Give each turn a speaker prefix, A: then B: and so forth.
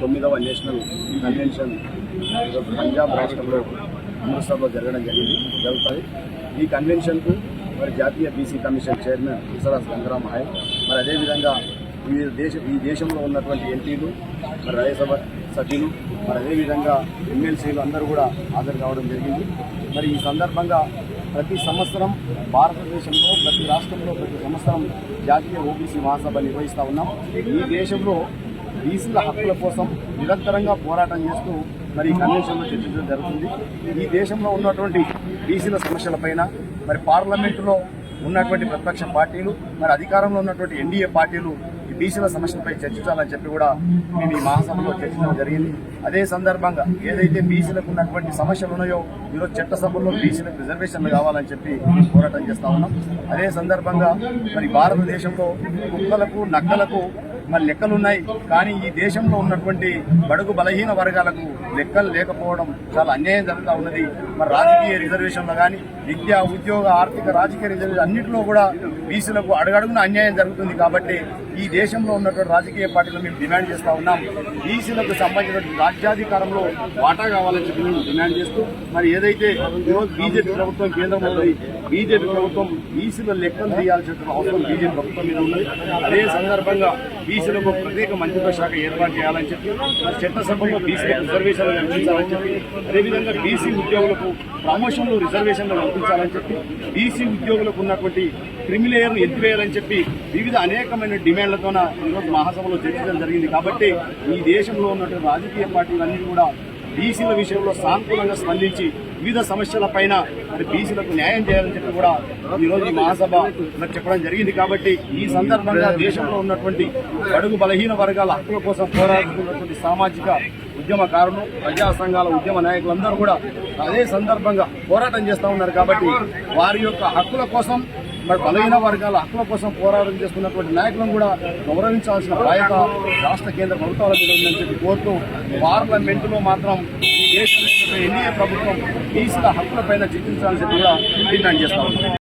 A: తొమ్మిదవ national convention Punjab రాష్ట్రంలో అమృత్సర్లో జరగడం జరిగింది జరుగుతుంది. ఈ కన్వెన్షన్కు మరి జాతీయ BC commission chairman Vishwaraj Gangaram hi మరి అదేవిధంగా ఈ దేశ ఈ దేశంలో ఉన్నటువంటి ఎంపీలు మరి రాజ్యసభ సభ్యులు మరి అదేవిధంగా ఎమ్మెల్సీలు అందరూ కూడా హాజరు కావడం జరిగింది. మరి ఈ సందర్భంగా ప్రతి సంవత్సరం భారతదేశంలో ప్రతి రాష్ట్రంలో ప్రతి సంవత్సరం జాతీయ ఓబీసీ మహాసభ నిర్వహిస్తూ ఉన్నాం. ఈ దేశంలో బీసీల హక్కుల కోసం నిరంతరంగా పోరాటం చేస్తూ మరి ఈ కన్వెన్షన్లో చర్చించడం జరుగుతుంది. ఈ దేశంలో ఉన్నటువంటి బీసీల సమస్యలపైన మరి పార్లమెంటులో ఉన్నటువంటి ప్రతిపక్ష పార్టీలు మరి అధికారంలో ఉన్నటువంటి ఎన్డీఏ పార్టీలు ఈ బీసీల సమస్యలపై చర్చించాలని చెప్పి కూడా మేము ఈ మహాసభలో చర్చించడం జరిగింది. అదే సందర్భంగా ఏదైతే బీసీలకు ఉన్నటువంటి సమస్యలు ఉన్నాయో ఈరోజు చట్టసభల్లో బీసీలకు రిజర్వేషన్లు కావాలని చెప్పి పోరాటం చేస్తా ఉన్నాం. అదే సందర్భంగా మరి భారతదేశంలో కుక్కలకు నక్కలకు మరి లెక్కలు ఉన్నాయి. కానీ ఈ దేశంలో ఉన్నటువంటి బడుగు బలహీన వర్గాలకు లెక్కలు లేకపోవడం చాలా అన్యాయం జరుగుతూ ఉన్నది. మరి రాజకీయ రిజర్వేషన్లో కానీ విద్య ఉద్యోగ ఆర్థిక రాజకీయ రిజర్వేషన్ అన్నింటిలో కూడా బీసీలకు అడుగడుగున అన్యాయం జరుగుతుంది కాబట్టి ఈ దేశంలో ఉన్నటువంటి రాజకీయ పార్టీలు మేము డిమాండ్ చేస్తూ ఉన్నాం. బీసీలకు సంబంధించిన రాజ్యాధికారంలో వాటా కావాలని చెప్పి మేము డిమాండ్ చేస్తూ మరి ఏదైతే ఈరోజు బీజేపీ ప్రభుత్వం కేంద్రంలో ఉంది బీజేపీ ప్రభుత్వం బీసీల లెక్కలు తీయాల్సిన అవసరం బీజేపీ ప్రభుత్వం మీద ఉన్నది. అదే సందర్భంగా బీసీలకు ప్రత్యేక మంత్రిత్వ శాఖ ఏర్పాటు చేయాలని చెప్పి చట్టసభలో బీసీలకు రిజర్వేషన్లు కల్పించాలని చెప్పి అదేవిధంగా బీసీ ఉద్యోగులకు ప్రమోషన్లు రిజర్వేషన్లు కల్పించాలని చెప్పి బీసీ ఉద్యోగులకు ఉన్నటువంటి క్రిమిలేయర్ను ఎత్తివేయాలని చెప్పి వివిధ అనేకమైన డిమాండ్లతోన ఈరోజు మహాసభలో చర్చించడం జరిగింది. కాబట్టి ఈ దేశంలో ఉన్నటువంటి రాజకీయ పార్టీలన్నీ కూడా బీసీల విషయంలో సానుకూలంగా స్పందించి వివిధ సమస్యలపైన మరి బీసీలకు న్యాయం చేయాలని చెప్పి కూడా ఈరోజు ఈ మహాసభ చెప్పడం జరిగింది. కాబట్టి ఈ సందర్భంగా దేశంలో ఉన్నటువంటి అడుగు బలహీన వర్గాల హక్కుల కోసం పోరాడుతున్నటువంటి సామాజిక ఉద్యమకారులు ప్రజా సంఘాల ఉద్యమ నాయకులందరూ కూడా అదే సందర్భంగా పోరాటం చేస్తూ ఉన్నారు కాబట్టి వారి యొక్క హక్కుల కోసం మరి బలహీన వర్గాల హక్కుల కోసం పోరాటం చేస్తున్నటువంటి నాయకులను కూడా గౌరవించాల్సిన బాధ్యత రాష్ట్ర కేంద్ర ప్రభుత్వాల మీద ఉందని చెప్పి కోరుతూ పార్లమెంటులో మాత్రం ఈ దేశంలో ఎన్డీఏ ప్రభుత్వం బీసీల హక్కులపైన పైన చెప్పి కూడా డిమాండ్ చేస్తా